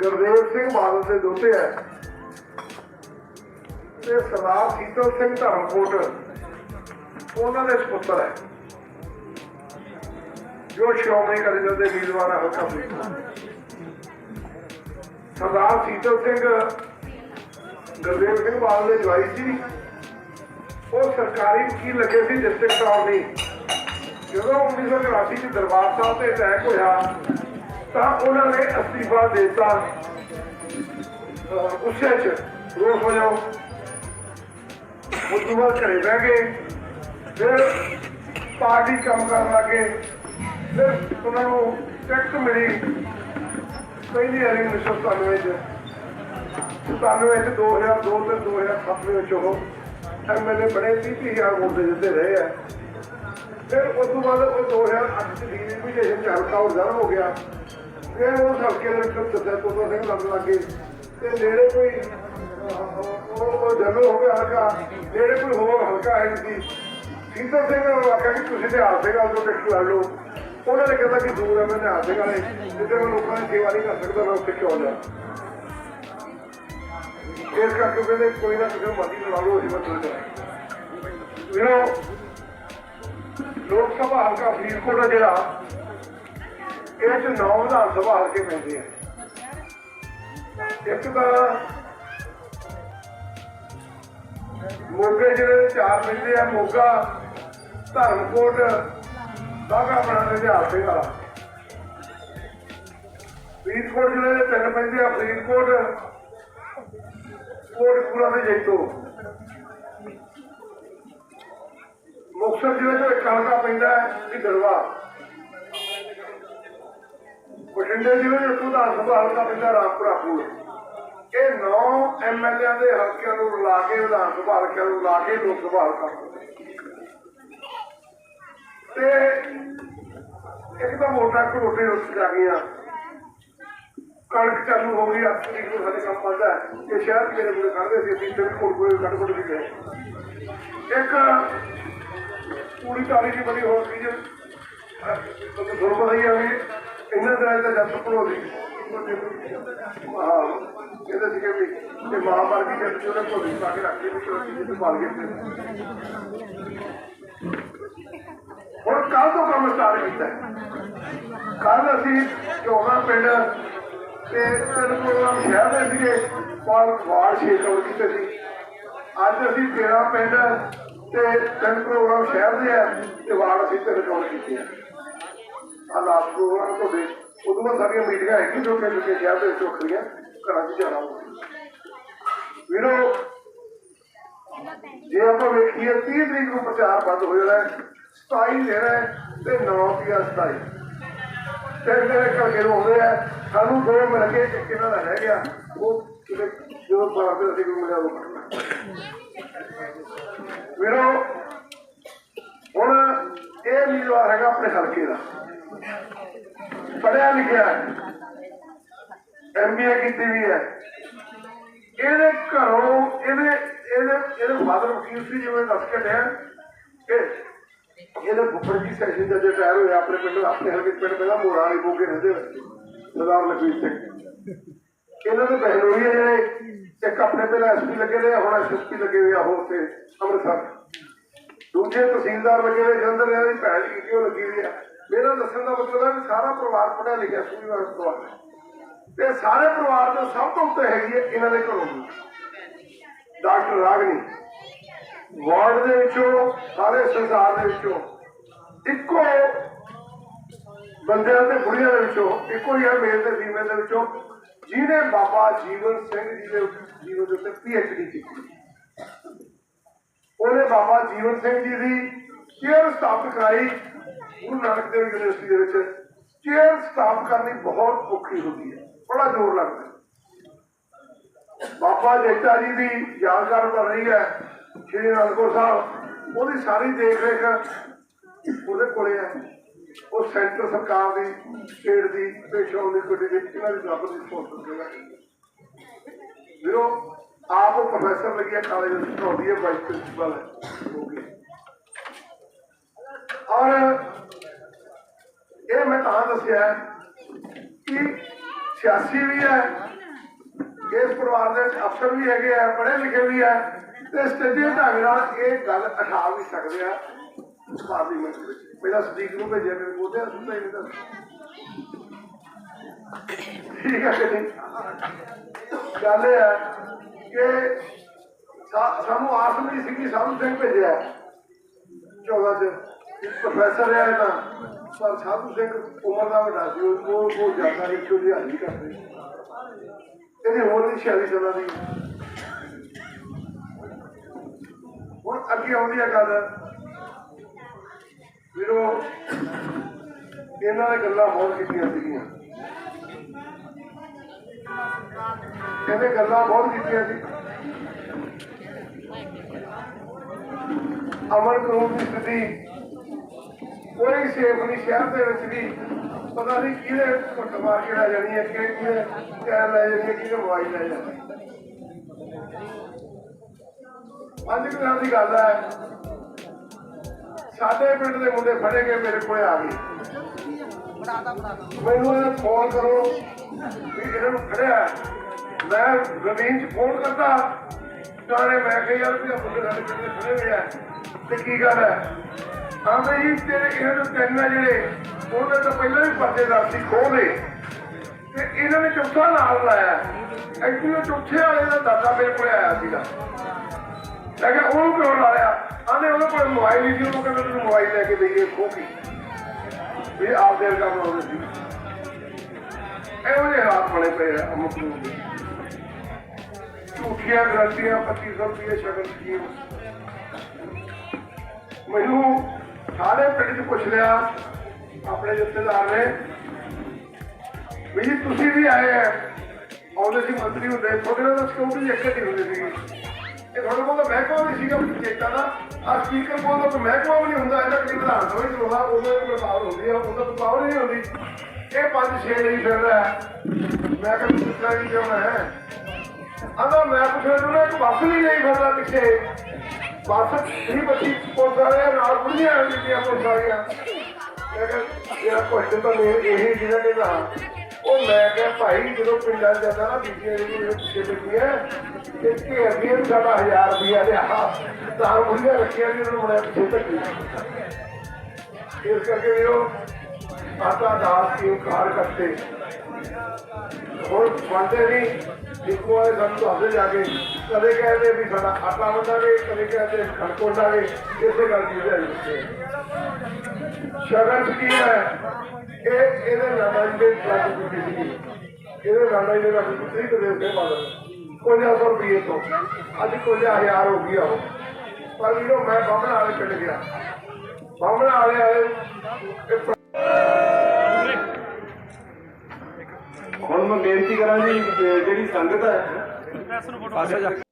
ਗੁਰਦੇਵ ਸਿੰਘ ਬਾਦਲ ਦੇ ਦੋਤੇ ਹੈ ਤੇ ਸਰਦਾਰ ਸੀਤਲ ਸਿੰਘ ਧਰਮਕੋਟ, ਉਹਨਾਂ ਦੇ ਸੁਪੁੱਤਰ ਹੈ। ਜੋ ਸ਼੍ਰੋਮਣੀ ਅਕਾਲੀ ਦਲ ਦੇ ਉਮੀਦਵਾਰ ਹਲਕਾ ਫਰੀਦਕੋਟ ਸਰਦਾਰ ਸੀਤਲ ਸਿੰਘ ਗੁਰਦੇਵ ਸਿੰਘ ਬਾਦਲ ਦੇ ਜਵਾਈ ਸੀ। ਉਹ ਸਰਕਾਰੀ ਵਕੀਲ ਲੱਗੇ ਸੀ ਡਿਸਟ੍ਰਿਕਟ ਅਟਾਰਨੀ ਜਦੋਂ 1984 ਚ ਦਰਬਾਰ ਸਾਹਿਬ ਤੇ ਅਟੈਕ ਹੋਇਆ ਤਾਂ ਉਹਨਾਂ ਨੇ ਅਸਤੀਫਾ ਦੇ ਦਿੱਤਾ। ਅਹ ਗੁੱਸੇ ਚ ਰੋਸ ਹੋ ਜਾਓ ਉਸ ਤੋਂ ਬਾਅਦ ਘਰੇ ਬਹਿ ਗਏ। ਫਿਰ ਪਾਰਟੀ ਕੰਮ ਕਰਨ ਲੱਗੇ ਫਿਰ ਉਹਨਾਂ ਨੂੰ ਟਿਕਟ ਮਿਲੀ। ਪਹਿਲੀ ਵਾਰੀ 1997 ਚ। 97 ਚ 2002 ਤੇ 2007 ਦੇ ਵਿੱਚ ਉਹ ਐਮਐਲਏ ਬਣੇ 30000 ਵੋਟ ਦੇ ਦਿੱਤੇ ਰਹੇ ਆ। ਫਿਰ ਉਸ ਤੋਂ ਬਾਅਦ ਉਹ 2008 ਚ ਡੀਲੀਮੀਟੇਸ਼ਨ ਚੱਲ ਉਹ ਉਧਰ ਹੋ ਗਿਆ। ਫਿਰ ਉਹ ਹਲਕੇ ਦੇ ਵਿੱਚ ਸੱਦਾ ਸਿੰਘ ਲੱਗ ਲੱਗੇ ਤੇ ਨੇੜੇ ਕੋਈ, ਉਹ ਜਨਰਲ ਹੋ ਗਿਆ ਹਲਕਾ, ਨੇੜੇ ਕੋਈ ਹੋਰ ਹਲਕਾ ਹੈ ਸੀ ਸਿੰਦਰ ਸਿੰਘ ਨੇ ਆਖਿਆ ਕਿ ਤੁਸੀਂ ਤੇ ਹਾਸੇ ਗੱਲ ਤੋਂ ਟਿਕਟ ਲੈ ਲਓ। ਉਹਨਾਂ ਨੇ ਕਹਿੰਦਾ ਕਿ ਦੂਰ ਹੈ, ਮੈਂ ਤੇ ਹਾਸੇ ਜਿੱਥੇ ਮੈਂ ਲੋਕਾਂ ਦੀ ਸੇਵਾ ਨਹੀਂ ਕਰ ਸਕਦਾ, ਮੈਂ ਉੱਥੇ ਕਿਉਂ ਜਾ ਇਸ ਕਰਕੇ ਕਹਿੰਦੇ ਕੋਈ ਨਾ ਕਿਸੇ ਮਰਜ਼ੀ ਲੜਾ ਲਓ, ਅਸੀਂ ਮਤਲਬ ਕਰਾਂਗੇ ਵੀਰੋ, ਲੋਕ ਸਭਾ ਹਲਕਾ ਫਰੀਦਕੋਟ ਆ ਜਿਹੜਾ ਇਹ ਚ ਨੌ ਵਿਧਾਨ ਸਭਾ ਹਲਕੇ ਪੈਂਦੇ ਆ। ਇੱਕ ਤਾਂ ਮੋਗੇ ਜਿਹੜੇ ਚਾਰ ਪੈਂਦੇ ਆ, ਮੋਗਾ, ਧਰਮਕੋਟ ਬਾਗਾ ਬਣਾ ਦੇ ਹਾਲ ਵਾਲਾ ਫਰੀਦਕੋਟ ਜ਼ਿਲ੍ਹੇ ਦੇ ਤਿੰਨ ਪੈਂਦੇ ਆ, ਫਰੀਦਕੋਟ ਕੋਟਪੂਰਾ ਦੇ ਜੈਤੋ। ਮੁਕਤਸਰ ਜ਼ਿਲ੍ਹੇ ਚੋਂ ਇੱਕ ਹਲਕਾ ਪੈਂਦਾ ਹੈ ਢਿੱਡਰਵਾ ਬਠਿੰਡੇ ਜ਼ਿਲ੍ਹੇ ਚੋਂ ਵਿਧਾਨ ਸਭਾ ਹਲਕਾ ਪੈਂਦਾ ਰਾਮਪੁਰਾ ਇਹ ਨੌ ਐਮਐਲਏ ਦੇ ਹਲਕਿਆਂ ਨੂੰ ਰਲਾ ਕੇ, ਵਿਧਾਨ ਸਭਾ ਹਲਕਿਆਂ ਨੂੰ ਲਾ ਕੇ, ਲੋਕ ਸਭਾ ਹਲਕਾ। ਤੇ ਇੱਕ ਤਾਂ ਵੋਟਾਂ ਘੋਟੇ ਉੱਠ ਜਾ ਗਈਆਂ। ਕਣਕ ਚਾਲੂ ਹੋ ਗਈ, ਅੱਠ ਤਰੀਕ ਨੂੰ ਸਾਡੇ ਕੰਮ ਬੰਦਾ ਇਹ ਸ਼ਹਿਰ ਮੇਰੇ ਕੋਲ ਖੜਦੇ ਸੀ, ਅਸੀਂ ਤੇ ਕੋਲ ਕੋਲ ਕੱਢ ਕੋਲ ਵੀ ਗਏ। ਇੱਕ ਪੂਰੀ ਤਾਰੀਖ ਦੀ ਬੜੀ ਹੋਰ ਸੀ ਜੇ। ਤੁਹਾਨੂੰ ਪਤਾ ਹੀ ਆ ਵੀ ਇਹਨਾਂ ਦਿਨਾਂ ਦਾ ਜੱਟ ਪੜੋ ਹਾਂ ਇਹਦੇ ਸੀ ਵੀ ਇਹ ਮਾਂ ਮਰ ਜੱਟ ਉਹਨੇ ਭੋਲੀ ਪਾ ਕੇ ਰੱਖ ਵੀ ਚਲੋ ਜੀ ਪਾਲ ਗਏ ਹੁਣ ਕੱਲ ਤੋਂ ਕੰਮ ਸਟਾਰਟ ਕੀਤਾ ਕੱਲ ਅਸੀਂ ਚੋਗਾ ਪਿੰਡ ਤੇ ਤਿੰਨ ਪ੍ਰੋਗਰਾਮ ਸ਼ਹਿਰ ਦੇ ਸੀਗੇ ਪਰ ਵਾਰਡ ਛੇ ਕੀਤੇ ਸੀ। ਅੱਜ ਅਸੀਂ 13 ਪਿੰਡ ਤੇ ਤਿੰਨ ਪ੍ਰੋਗਰਾਮ ਸ਼ਹਿਰ ਦੇ ਆ ਤੇ ਵਾਰਡ ਅਸੀਂ ਤਿੰਨ ਕਵਰ ਕੀਤੇ ਆ ਆ ਲਾਸਟ ਪ੍ਰੋਗਰਾਮ ਤੁਹਾਡੇ ਉਦੋਂ ਬਾਅਦ ਸਾਡੀਆਂ ਮੀਟਿੰਗਾਂ ਹੈਗੀਆਂ ਜੋ ਕਿ ਜੋ ਸ਼ਹਿਰ ਦੇ ਵਿੱਚ ਵੱਖਰੀਆਂ ਘਰਾਂ 'ਚ ਜਾਣਾ ਹੋਊਗਾ ਵੀਰੋ ਜੇ ਆਪਾਂ ਵੇਖੀਏ 30 ਤਰੀਕ ਨੂੰ ਪ੍ਰਚਾਰ ਬੰਦ ਹੋ ਜਾਣਾ ਹੈ 27 ਦਿਨ ਹੈ ਤੇ 9 ਤੀਆ 27 ਤੇ ਮੇਰੇ ਕਰਕੇ ਨੂੰ ਆਉਂਦੇ ਆ ਸਾਨੂੰ ਦੋ ਮਿਲ ਕੇ ਇੱਕ ਇਹਨਾਂ ਦਾ ਰਹਿ ਗਿਆ ਉਹ ਕਿਤੇ ਜਦੋਂ ਬਾਹਰ ਦੇ ਅਸੀਂ ਕੋਈ ਮਿਲਿਆ ਉਹ ਕਰਨਾ ਵੀਰੋ ਹੁਣ ਇਹ ਉਮੀਦਵਾਰ ਹੈਗਾ ਆਪਣੇ ਹਲਕੇ ਦਾ ਪੜਿਆ ਲਿਖਿਆ ਐਮਬੀਏ ਕੀਤੀ ਵੀ ਹੈ। ਇਹਦੇ ਘਰੋਂ ਇਹਦੇ ਇਹਦੇ ਇਹਦੇ ਫਾਦਰ ਵਕੀਲ ਸੀ ਜਿਵੇਂ ਦੱਸ ਕੇ ਲਿਆ ਕਿ ਇਹਦੇ ਫੁੱਫੜ ਜੀ ਸੈਸ਼ਨ ਦਾ ਜੋ ਟਾਇਰ ਹੋਇਆ ਆਪਣੇ ਪਿੰਡ ਆਪਣੇ ਹਲਕੇ ਪਿੰਡ ਪਹਿਲਾਂ ਮੋੜਾ ਵਾਲੀ ਬੋਗੇ ਰਹਿੰਦੇ ਸਰਦਾਰ ਲਖਵੀਰ ਸਿੰਘ। ਇਹਨਾਂ ਦੇ ਬਹਿਨੋਈ ਹੈ ਜਿਹੜੇ ਇੱਕ ਆਪਣੇ ਪਹਿਲਾਂ ਐਸਪੀ ਲੱਗੇ ਨੇ ਹੁਣ ਐਸਪੀ ਲੱਗੇ ਹੋਏ ਆ ਉਹ ਉੱਥੇ ਅੰਮ੍ਰਿਤਸਰ। ਦੂਜੇ ਤਹਿਸੀਲਦਾਰ ਲੱਗੇ ਹੋਏ, ਜਲੰਧਰ ਇਹਨਾਂ ਦੀ ਭੈਣ ਕੀਤੀ, ਉਹ ਲੱਗੀ ਹੋਈ ਆ। ਮੇਰਾ ਦੱਸਣ ਦਾ ਮਤਲਬ ਹੈ ਕਿ ਸਾਰਾ ਪਰਿਵਾਰ ਪੜਿਆ ਲਿਖਿਆ ਸੂਝਵਾਨ ਪਰਿਵਾਰ ਹੈ ਤੇ ਸਾਰੇ ਪਰਿਵਾਰ ਦੇ ਸਭ ਤੋਂ ਉੱਤੇ ਹੈਗੀ ਹੈ, ਇਹਨਾਂ ਦੇ ਘਰੋਂ ਡਾਕਟਰ ਰਾਗਨੀ, ਵਾਰਡ ਦੇ ਵਿੱਚੋਂ, ਸਾਰੇ ਸੰਸਾਰ ਦੇ ਵਿੱਚੋਂ, ਇੱਕੋ ਬੰਦਿਆਂ ਤੇ ਬੁੜੀਆਂ ਦੇ ਵਿੱਚੋਂ, ਇੱਕੋ ਹੀ ਹੈ ਮੇਲ ਤੇ ਫੀਮੇਲ ਦੇ ਵਿੱਚੋਂ, ਜਿਹਨੇ ਬਾਬਾ ਜੀਵਨ ਸਿੰਘ ਜੀ ਦੇ ਜੀਵਨ ਦੇ ਉੱਤੇ ਪੀਐਚਡੀ ਕੀਤੀ। ਉਹਨੇ ਬਾਬਾ ਜੀਵਨ ਸਿੰਘ ਜੀ ਦੀ ਕੇਅਰ ਸਥਾਪਿਤ ਕਰਾਈ। ਗੁਰੂ ਨਾਨਕ ਦੇਵ ਯੂਨੀਵਰਸਿਟੀ ਦੇ ਵਿੱਚ ਚੇਅਰ ਸਥਾਪਿਤ ਕਰਨੀ ਬਹੁਤ ਔਖੀ ਹੁੰਦੀ ਹੈ, ਬੜਾ ਜ਼ੋਰ ਲੱਗਦਾ ਬਾਬਾ ਜੈਤਾ ਜੀ ਦੀ ਯਾਦਗਾਰ ਬਣ ਰਹੀ ਹੈ, ਸ਼੍ਰੀ ਅਨੰਦਪੁਰ ਸਾਹਿਬ, ਉਹਦੀ ਸਾਰੀ ਦੇਖ ਰੇਖ ਉਹਦੇ ਕੋਲੇ ਹੈ। ਉਹ ਸੈਂਟਰ ਸਰਕਾਰ ਦੀ ਸਟੇਟ ਦੀ ਤੇ ਸ਼੍ਰੋਮਣੀ ਕਮੇਟੀ ਦੀ ਇਹਨਾਂ ਦੀ ਬਰਾਬਰ ਦੀ ਸਪੋਰਟ ਹੈ। ਵੀਰੋ, ਆਪ ਉਹ ਪ੍ਰੋਫੈਸਰ ਲੱਗੀ ਕਾਲਜ ਵਿੱਚ ਪੜਾਉਂਦੀ ਹੈ ਵਾਈਸ ਪ੍ਰਿੰਸੀਪਲ ਹੈ। ਔਰ ਇਹ ਮੈਂ ਤਾਂ ਦੱਸਿਆ ਹੈ ਕਿ ਸਿਆਸੀ ਵੀ ਹੈ, ਇਸ ਪਰਿਵਾਰ ਦੇ ਵਿੱਚ ਅਫਸਰ ਵੀ ਹੈਗੇ ਆ, ਪੜ੍ਹੇ ਲਿਖੇ ਵੀ ਆ, ਤੇ ਸਟੇਜੀ ਢੰਗ ਨਾਲ ਇਹ ਗੱਲ ਉਠਾ ਵੀ ਸਕਦੇ ਆ ਪਾਰਲੀਮੈਂਟ ਵਿੱਚ। ਪਹਿਲਾਂ ਸਦੀਕ ਨੂੰ ਭੇਜਿਆ ਮੇਰੇ ਕੋਲ ਤੇ ਸੁਣਦਾ ਹੀ ਨਹੀਂ ਦੱਸ ਠੀਕ ਹੈ ਕਿ ਨਹੀਂ? ਗੱਲ ਇਹ ਹੈ ਕਿ ਸਾ- ਸਾਨੂੰ ਆਸ ਨਹੀਂ ਸੀ ਕਿ ਸਾਧੂ ਸਿੰਘ ਭੇਜਿਆ 14 ਚ। ਇੱਕ ਪ੍ਰੋਫੈਸਰ ਹੈ ਤਾਂ। ਪਰ ਸਾਧੂ ਸਿੰਘ ਉਮਰ ਦਾ ਵੱਡਾ ਸੀ, ਉਹ ਉਹ ਉਹ ਜ਼ਿਆਦਾ ਇੱਕ ਉਹਦੀ ਹਾਜ਼ਰੀ ਕਰਦੇ। ਇਹਦੀ ਉਮਰ ਵੀ 46 ਸਾਲਾਂ ਦੀ। ਹੁਣ ਅੱਗੇ ਆਉਂਦੀ ਹੈ ਗੱਲ। ਵੀਰੋ, ਇਹਨਾਂ ਨੇ ਗੱਲਾਂ ਬਹੁਤ ਕੀਤੀਆਂ ਸੀਗੀਆਂ। ਇਹਨੇ ਗੱਲਾਂ ਬਹੁਤ ਕੀਤੀਆਂ ਸੀ। ਅਮਰ ਕਾਨੂੰਨ ਦੀ ਸਥਿਤੀ ਕੋਈ ਸੇਫ ਨਹੀਂ, ਸ਼ਹਿਰ ਦੇ ਵਿੱਚ ਵੀ। ਪਤਾ ਨਹੀਂ ਕਿਹਦੇ ਘੁੱਟ ਮਾਰ ਜਾਣੀ ਹੈ ਕਿ ਕਿਹਦੇ ਕੈਨ ਲੈ ਜਾਣੀ ਹੈ, ਕਿਹਦੇ ਮੋਬਾਈਲ ਲੈ ਜਾਣੀ ਪੰਜ ਕੁ ਦੀ ਗੱਲ ਹੈ। ਸਾਡੇ ਪਿੰਡ ਦੇ ਮੁੰਡੇ ਫੜੇ ਗਏ, ਮੇਰੇ ਕੋਲੇ ਆ ਗਏ। ਮੈਨੂੰ ਇਹ ਫੋਨ ਕਰੋ ਵੀ ਇਹਨਾਂ ਨੂੰ ਫੜਿਆ ਮੈਂ ਜ਼ਮੀਨ 'ਚ ਫੋਨ ਕਰਦਾ। ਤਾਰੇ ਮੈਂ ਕਿਹਾ, ਯਾਰ, ਵੀ ਮੁੰਡੇ ਸਾਡੇ ਪਿੰਡ ਦੇ ਫੜੇ ਹੋਏ ਆ। ਤੇ ਕੀ ਗੱਲ ਹੈ? ਆਂਦੇ ਜੀ ਤੇਰੇ ਇਹਨਾਂ ਨੂੰ ਤਿੰਨ ਆ ਜਿਹੜੇ, ਉਹਨਾਂ ਤੋਂ ਪਹਿਲਾਂ ਵੀ ਪਰਚੇਦਾਰ ਸੀ, ਖੋਹ ਤੇ ਇਹਨਾਂ ਨੇ ਚੌਥਾ ਨਾਲ ਲਾਇਆ। ਐਕਚੁਅਲੀ ਚੌਥੇ ਵਾਲੇ ਦਾ ਦਾਦਾ ਮੇਰੇ ਕੋਲ ਆਇਆ ਸੀਗਾ। ਮੈਂ ਕਿਹਾ, ਉਹਨੂੰ ਕਿਉਂ ਲਾਇਆ ਆਂਦੇ ਉਹਦੇ ਕੋਲ ਮੋਬਾਈਲ ਹੀ ਸੀ, ਉਹਨੂੰ ਕਹਿੰਦਾ ਤੈਨੂੰ ਮੋਬਾਈਲ ਲੈ ਕੇ ਦੇਈਏ ਖੋ ਵੀ ਆਪ ਦੇ ਬਣਾਉਂਦੇ ਸੀ। ਇਹੋ ਜਿਹੇ ਹਾਲਾਤ ਬਣੇ ਪਏ ਆ ਅਮੁਕ ਝੂਠੀਆਂ ਗਰੰਟੀਆਂ 2500 ਰੁਪਏ ਸ਼ਗਨ ਸਕੀਮ। ਮੈਨੂੰ ਸਾਰੇ ਪਿੰਡ ਚ ਪੁੱਛ ਲਿਆ, ਆਪਣੇ ਜਥੇਦਾਰ ਨੇ, ਵੀ ਤੁਸੀਂ ਵੀ ਆਏ ਆ ਆਉਂਦੇ ਸੀ ਮੰਤਰੀ ਹੁੰਦੇ, ਤੁਹਾਡੇ ਨਾਲ ਸਿਕਿਉਰਿਟੀ ਇੱਕ ਹੀ ਹੁੰਦੀ ਸੀਗੀ। ਇਹ ਤੁਹਾਡੇ ਕੋਲ ਮਹਿਕਮਾ ਵੀ ਸੀਗਾ ਚੇਤਾ ਦਾ ਆ ਸਪੀਕਰ ਕੋਲ ਤਾਂ ਮਹਿਕਮਾ ਵੀ ਨਹੀਂ ਹੁੰਦਾ ਇਹਦਾ ਕਿ ਵਿਧਾਨ ਸਭਾ ਹੀ ਚਲਾਉਂਦਾ ਉਹਦੇ ਕੋਈ ਪਾਵਰ ਹੁੰਦੀ ਆ, ਉਹਦਾ ਕੋਈ ਪਾਵਰ ਨਹੀਂ ਹੁੰਦੀ। ਇਹ ਪੰਜ ਛੇ ਲਈ ਫਿਰਦਾ ਮੈਂ ਕਿਹਾ ਪੁੱਛਣਾ ਕੀ ਚਾਹੁੰਦਾ ਹੈ। ਆਂਦਾ ਮੈਂ ਪੁੱਛਣਾ ਚਾਹੁੰਦਾ ਇੱਕ ਬੱਸ ਨਹੀਂ ਲਈ ਫਿਰਦਾ ਪਿੱਛੇ। ਬੱਸ ਨਹੀਂ ਬੱਚੀ ਪੁਲਿਸ ਨਾਲ ਬੁੜੀਆਂ ਆ ਜਿਹੜੀਆਂ ਜਿਹੜਾ ਕੁਐਸਚਨ ਤਾਂ ਮੇਰੇ ਇਹ ਜਿਹੜਾ ਕਹਿੰਦਾ ਉਹ ਮੈਂ ਕਿਹਾ, ਭਾਈ, ਜਦੋਂ ਪਿੰਡਾਂ ਜਾਂਦਾ ਨਾ, ਬੀਬੀਆਂ ਜਿਹੜੀਆਂ ਪਿੱਛੇ ਬੈਠੀਆਂ, ਤੇ ਘੇਰਦੀਆਂ ਵੀ ਸਾਡਾ 1000 ਰੁਪਇਆ ਲਿਆ। ਤਾਂ ਬੁੜੀਆਂ ਰੱਖੀਆਂ ਵੀ ਉਹਨਾਂ ਨੂੰ ਪਿੱਛੇ ਧੱਕੀ। ਇਸ ਕਰਕੇ ਵੀਰੋ ਆਟਾ ਦਾਸ ਕੀ ਕਾਰ ਕਰਤੇ ਹੁਣ ਬੰਦੇ ਨਹੀਂ। ਇੱਕੋ ਵਾਲੇ ਸਾਨੂੰ ਦੱਸਦੇ ਜਾ ਕੇ ਕਦੇ ਕਹਿੰਦੇ ਵੀ ਸਾਡਾ ਆਟਾ ਵੰਡਾਂਗੇ, ਕਦੇ ਕਹਿੰਦੇ ਖੜਕ ਵੰਡਾਂਗੇ, ਇਸੇ ਗੱਲ ਦੀ ਵਜ੍ਹਾ ਸ਼ਗਨ ਕੀ ਹੈ ਇਹ ਇਹਦੇ ਨਾਨਾ ਜੀ ਦੇ ਲੱਗ ਚੁੱਕੀ ਸੀ ਇਹਦੇ ਨਾਨਾ ਜੀ ਦੇ ਲੱਗ ਚੁੱਕੀ ਕਦੇ ਉਸੇ ਬਾਦਲ ਕੋਈ ਸੌ ਰੁਪਏ ਤੋਂ। ਅੱਜ ਕੋਈ ਹਜ਼ਾਰ ਹੋ ਗਿਆ ਉਹ। ਪਰ ਵੀਰੋ, ਮੈਂ ਬਾਹਮਣਾ ਵਾਲੇ ਪਿੰਡ ਗਿਆ। ਬਾਹਮਣ ਵਾਲੇ ਆਏ ਹੁਣ ਮੈਂ ਬੇਨਤੀ ਕਰਾਂ ਜੀ ਜਿਹੜੀ ਸੰਗਤ ਹੈ